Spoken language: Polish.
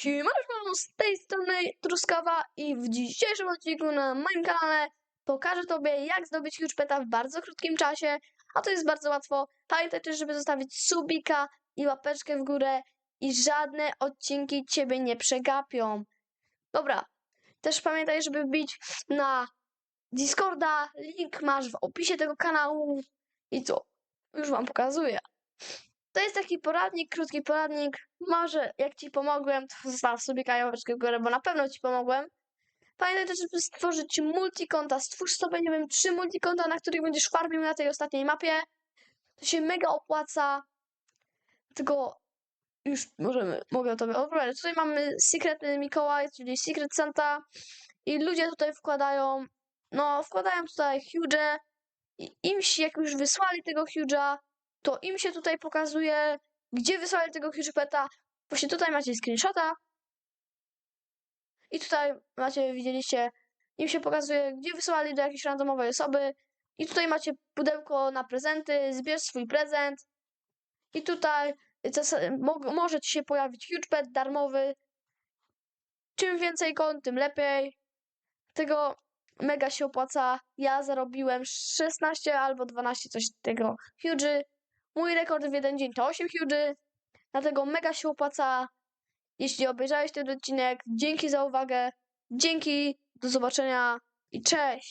Siemanko, z tej strony Truskawa i w dzisiejszym odcinku na moim kanale pokażę Tobie jak zdobyć huge w bardzo krótkim czasie, a to jest bardzo łatwo. Pamiętaj też, żeby zostawić subika i łapeczkę w górę i żadne odcinki Ciebie nie przegapią. Dobra, też pamiętaj, żeby wbić na Discorda, link masz w opisie tego kanału i co? Już Wam pokazuję. To jest taki poradnik, krótki poradnik. Może jak ci pomogłem, to zostaw sobie kajałeczkę w górę, bo na pewno ci pomogłem. Pamiętaj też, żeby stworzyć multikonta. Stwórz sobie, nie wiem, trzy multikonta, na których będziesz farmił na tej ostatniej mapie. To się mega opłaca. Tylko już możemy, mogę tobie opowiadać. Tutaj mamy Secret Mikołaj, czyli Secret Santa. I ludzie tutaj wkładają, no wkładają tutaj huge. I im się, jak już wysłali tego huge'a, to im się tutaj pokazuje, gdzie wysłali tego huge peta. Właśnie tutaj macie screenshota. I tutaj macie, widzieliście, im się pokazuje, gdzie wysłali do jakiejś randomowej osoby. I tutaj macie pudełko na prezenty, zbierz swój prezent. I tutaj może ci się pojawić huge pet darmowy. Czym więcej kont, tym lepiej. Tego mega się opłaca. Ja zarobiłem 16 albo 12 coś tego huge. Mój rekord w jeden dzień to 8 huge. Dlatego mega się opłaca. Jeśli obejrzałeś ten odcinek, dzięki za uwagę. Dzięki, do zobaczenia i cześć!